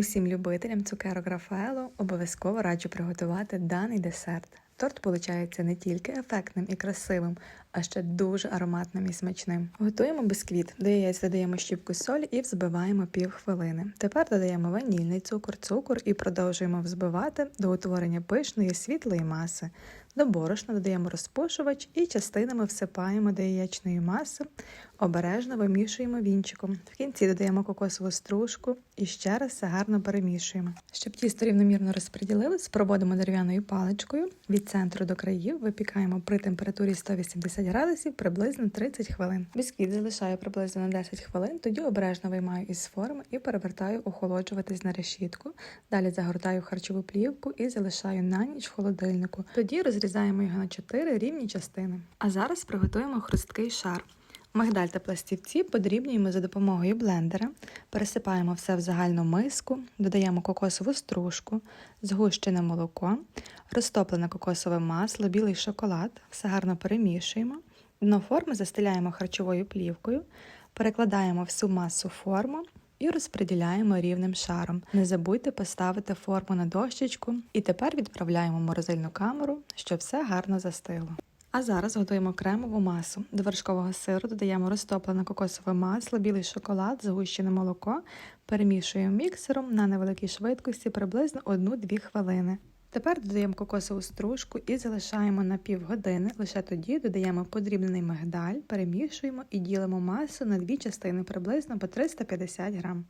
Усім любителям цукерок Рафаело обов'язково раджу приготувати даний десерт. Торт виходить не тільки ефектним і красивим, а ще дуже ароматним і смачним. Готуємо бисквіт. До яєць додаємо щіпку солі і взбиваємо пів хвилини. Тепер додаємо ванільний цукор, цукор і продовжуємо взбивати до утворення пишної світлої маси. До борошна додаємо розпушувач і частинами всипаємо до яєчної маси, обережно вимішуємо вінчиком. В кінці додаємо кокосову стружку і ще раз все гарно перемішуємо. Щоб тісто рівномірно розподілилось, проводимо дерев'яною паличкою від центру до країв, випікаємо при температурі 180 градусів приблизно 30 хвилин. Бісквіт залишаю приблизно на 10 хвилин, тоді обережно виймаю із форми і перевертаю охолоджуватись на решітку. Далі загортаю харчову плівку і залишаю на ніч в холодильнику. Тоді розрізаємо його на 4 рівні частини. А зараз приготуємо хрусткий шар. Мигдаль та пластівці подрібнюємо за допомогою блендера, пересипаємо все в загальну миску, додаємо кокосову стружку, згущене молоко, розтоплене кокосове масло, білий шоколад, все гарно перемішуємо. Дно форми застеляємо харчовою плівкою, перекладаємо всю масу форму і розподіляємо рівним шаром. Не забудьте поставити форму на дощечку і тепер відправляємо в морозильну камеру, щоб все гарно застило. А зараз готуємо кремову масу. До вершкового сиру додаємо розтоплене кокосове масло, білий шоколад, згущене молоко, перемішуємо міксером на невеликій швидкості приблизно 1-2 хвилини. Тепер додаємо кокосову стружку і залишаємо на півгодини. Лише тоді додаємо подрібнений мигдаль, перемішуємо і ділимо масу на дві частини приблизно по 350 грам.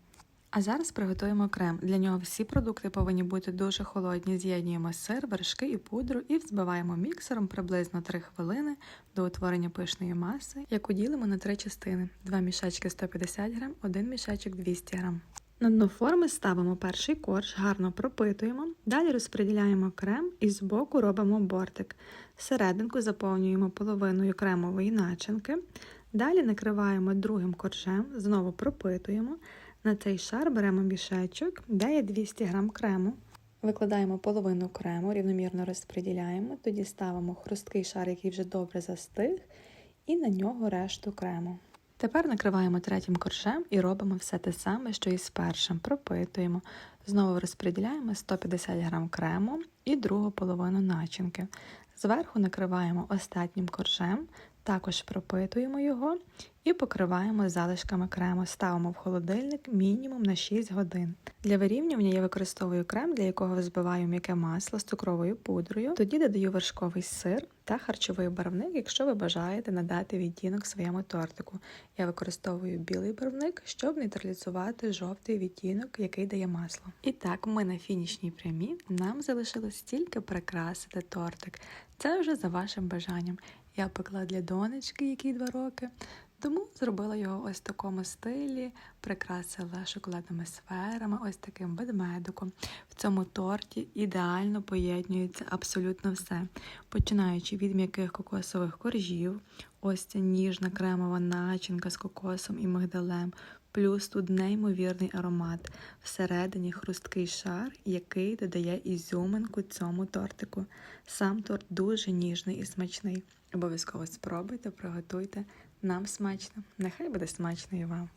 А зараз приготуємо крем. Для нього всі продукти повинні бути дуже холодні. З'єднуємо сир, вершки і пудру і взбиваємо міксером приблизно 3 хвилини до утворення пишної маси, яку ділимо на три частини: два мішечки 150 грам, один мішечок 200 грам. На дно форми ставимо перший корж, гарно пропитуємо, далі розподіляємо крем і збоку робимо бортик. Серединку заповнюємо половиною кремової начинки. Далі накриваємо другим коржем, знову пропитуємо. На цей шар беремо мішечок, де є 200 г крему. Викладаємо половину крему, рівномірно розподіляємо, тоді ставимо хрусткий шар, який вже добре застиг, і на нього решту крему. Тепер накриваємо третім коржем і робимо все те саме, що і з першим. Пропитуємо. Знову розподіляємо 150 г крему і другу половину начинки. Зверху накриваємо остатнім коржем, також пропитуємо його і покриваємо залишками крему. Ставимо в холодильник мінімум на 6 годин. Для вирівнювання я використовую крем, для якого взбиваю м'яке масло з цукровою пудрою. Тоді додаю вершковий сир та харчовий барвник, якщо ви бажаєте надати відтінок своєму тортику. Я використовую білий барвник, щоб нейтралізувати жовтий відтінок, який дає масло. І так, ми на фінішній прямі. Нам залишилось тільки прикрасити тортик. Це вже за вашим бажанням. Я пекла для донечки, якій два роки, тому зробила його ось в такому стилі, прикрасила шоколадними сферами, ось таким ведмедиком. В цьому торті ідеально поєднюється абсолютно все, починаючи від м'яких кокосових коржів, ось ця ніжна кремова начинка з кокосом і мигдалем. Плюс тут неймовірний аромат, всередині хрусткий шар, який додає ізюминку цьому тортику. Сам торт дуже ніжний і смачний. Обов'язково спробуйте, приготуйте. Нам смачно. Нехай буде смачно і вам.